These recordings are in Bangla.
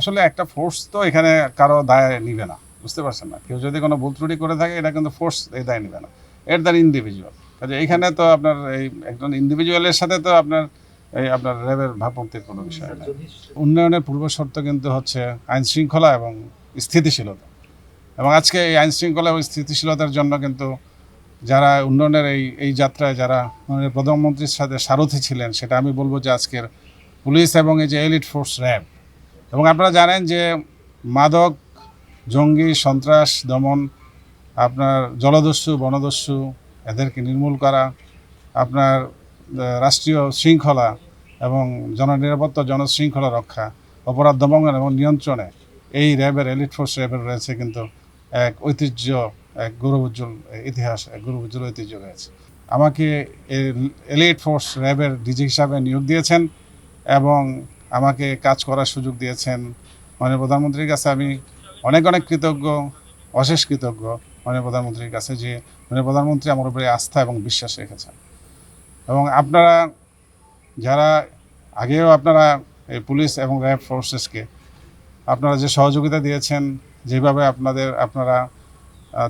আসলে একটা ফোর্স তো এখানে কারও দায় নিবে না, বুঝতে পারছেন না? কেউ যদি কোনো ভুল ত্রুটি করে থাকে, এটা কিন্তু ফোর্স এই দায় নিবে না। এর দ্বারা ইন্ডিভিজুয়াল কাজে এইখানে তো আপনার এই একজন ইন্ডিভিজুয়ালের সাথে তো আপনার এই আপনার র্যাবের ভাবমুক্তির কোনো বিষয় নেই। উন্নয়নের পূর্ব শর্ত কিন্তু হচ্ছে আইন শৃঙ্খলা এবং স্থিতিশীলতা। এবং আজকে এই আইন শৃঙ্খলা এবং স্থিতিশীলতার জন্য কিন্তু যারা উন্নয়নের এই এই যাত্রায় যারা প্রধানমন্ত্রীর সাথে সারথি ছিলেন, সেটা আমি বলব যে আজকের পুলিশ এবং এই যে এলিট ফোর্স র্যাব এবং আপনারা জানেন যে মাদক, জঙ্গি, সন্ত্রাস, দমন, আপনার জলদস্যু, বনদস্যু, এদেরকে নির্মূল করা, আপনার রাষ্ট্রীয় শৃঙ্খলা এবং জননিরাপত্তা, জনশৃঙ্খলা রক্ষা, অপরাধ দমন এবং নিয়ন্ত্রণে এই র্যাবের এলিট ফোর্স র্যাবের রয়েছে কিন্তু এক ঐতিহ্য, এক গৌরবোজ্জ্বল ইতিহাস, এক গৌরবোজ্জ্বল ঐতিহ্য রয়েছে। আমাকে এলিট ফোর্স র্যাবের ডিজি হিসাবে নিয়োগ দিয়েছেন এবং আমাকে কাজ করার সুযোগ দিয়েছেন। মাননীয় প্রধানমন্ত্রীর কাছে আমি অনেক অনেক কৃতজ্ঞ, অশেষ কৃতজ্ঞ মাননীয় প্রধানমন্ত্রীর কাছে যে মাননীয় প্রধানমন্ত্রী আমার উপরে আস্থা এবং বিশ্বাস রেখেছেন। এবং আপনারা যারা আগেও আপনারা এই পুলিশ এবং র্যাব ফোর্সেসকে আপনারা যে সহযোগিতা দিয়েছেন, যেভাবে আপনাদের, আপনারা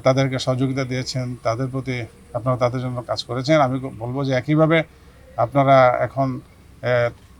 তাদেরকে সহযোগিতা দিয়েছেন, তাদের প্রতি আপনারা তাদের জন্য কাজ করেছেন, আমি বলব যে একইভাবে আপনারা এখন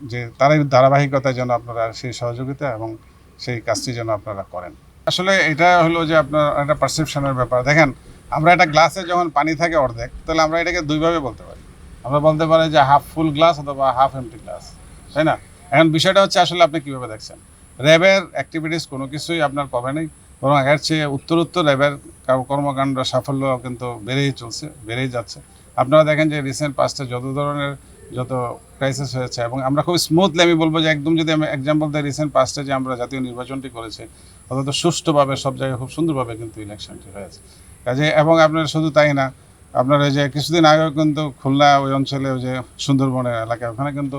যে তারই ধারাবাহিকতায় যেন আপনারা সেই সহযোগিতা এবং সেই কাজটি যেন আপনারা করেন। আসলে এটা হলো যে আপনার একটা পারসেপশনের ব্যাপার। দেখেন, আমরা একটা গ্লাসে যখন পানি থাকে অর্ধেক, তাহলে আমরা এটাকে দুইভাবে বলতে পারি। আমরা বলতে পারি যে হাফ ফুল গ্লাস অথবা হাফ এমটি গ্লাস তাই না? এখন বিষয়টা হচ্ছে আসলে আপনি কীভাবে দেখছেন? র্যাবের অ্যাক্টিভিটিস কোনো কিছুই আপনার কমে নেই, বরং আগের চেয়ে উত্তর উত্তর র্যাবের কার- কর্মকাণ্ড সাফল্য কিন্তু বেড়েই চলছে, বেড়েই যাচ্ছে। আপনারা দেখেন যে রিসেন্ট পাস্টে যত ধরনের যত ক্রাইসিস হয়েছে এবং আমরা খুব স্মুথলি আমি বলব যে একদম যদি আমি এক্সাম্পল দেয় রিসেন্ট পাস্টে যে আমরা জাতীয় নির্বাচনটি করেছি অত্যন্ত সুষ্ঠুভাবে সব জায়গায় খুব সুন্দরভাবে কিন্তু ইলেকশনটি হয়েছে। কাজে এবং আপনার শুধু তাই না, আপনার যে কিছুদিন আগেও কিন্তু খুলনা ওই অঞ্চলে ওই যে সুন্দরবনের এলাকা ওখানে কিন্তু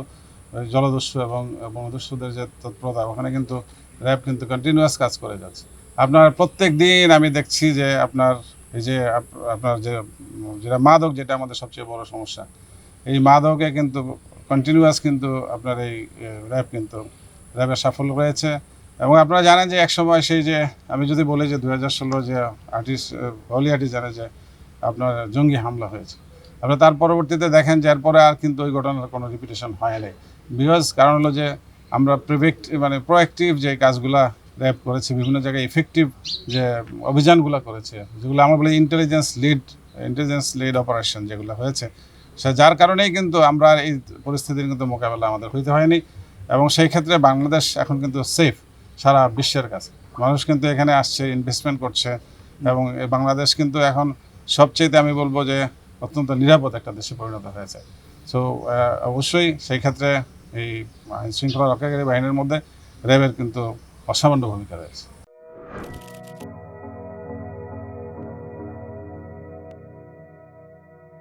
জলদস্যু এবং বনদস্যুদের যে তৎপরতা, ওখানে কিন্তু র্যাব কিন্তু কন্টিনিউয়াস কাজ করে যাচ্ছে। আপনার প্রত্যেক দিন আমি দেখছি যে আপনার এই যে আপনার যে, যেটা মাদক, যেটা আমাদের সবচেয়ে বড় সমস্যা এই মাদকে কিন্তু কন্টিনিউয়াস কিন্তু আপনার এই র্যাব কিন্তু র্যাবের সাফল্য রয়েছে। এবং আপনারা জানেন যে একসময় সেই যে, আমি যদি বলি যে দু হাজার ষোলো যে আর্টিস্ট হলি আর্টিস্ট জানে যে আপনার জঙ্গি হামলা হয়েছে, আপনারা তার পরবর্তীতে দেখেন যে এরপরে আর কিন্তু ওই ঘটনার কোনো রিপিটেশন হয় নাই। বিকজ কারণ হলো যে আমরা প্রিভেক্ট মানে প্রোঅ্যাক্টিভ যে কাজগুলা র্যাব করেছে, বিভিন্ন জায়গায় ইফেক্টিভ যে অভিযানগুলো করেছে। যেগুলো আমরা বলি intelligence led intelligence led operation যেগুলো হয়েছে। সে যার কারণেই কিন্তু আমরা এই পরিস্থিতির কিন্তু মোকাবেলা আমাদের হইতে হয়নি। এবং সেই ক্ষেত্রে বাংলাদেশ এখন কিন্তু সেফ সারা বিশ্বের কাছে। মানুষ কিন্তু এখানে আসছে ইনভেস্টমেন্ট করছে এবং বাংলাদেশ কিন্তু এখন সবচেয়ে আমি বলব যে অত্যন্ত নিরাপদ একটা দেশে পরিণত হয়েছে। সো অবশ্যই সেই ক্ষেত্রে এই আইন শৃঙ্খলা রক্ষাকারী বাহিনীর মধ্যে র্যাবের কিন্তু অসামান্য ভূমিকা রয়েছে।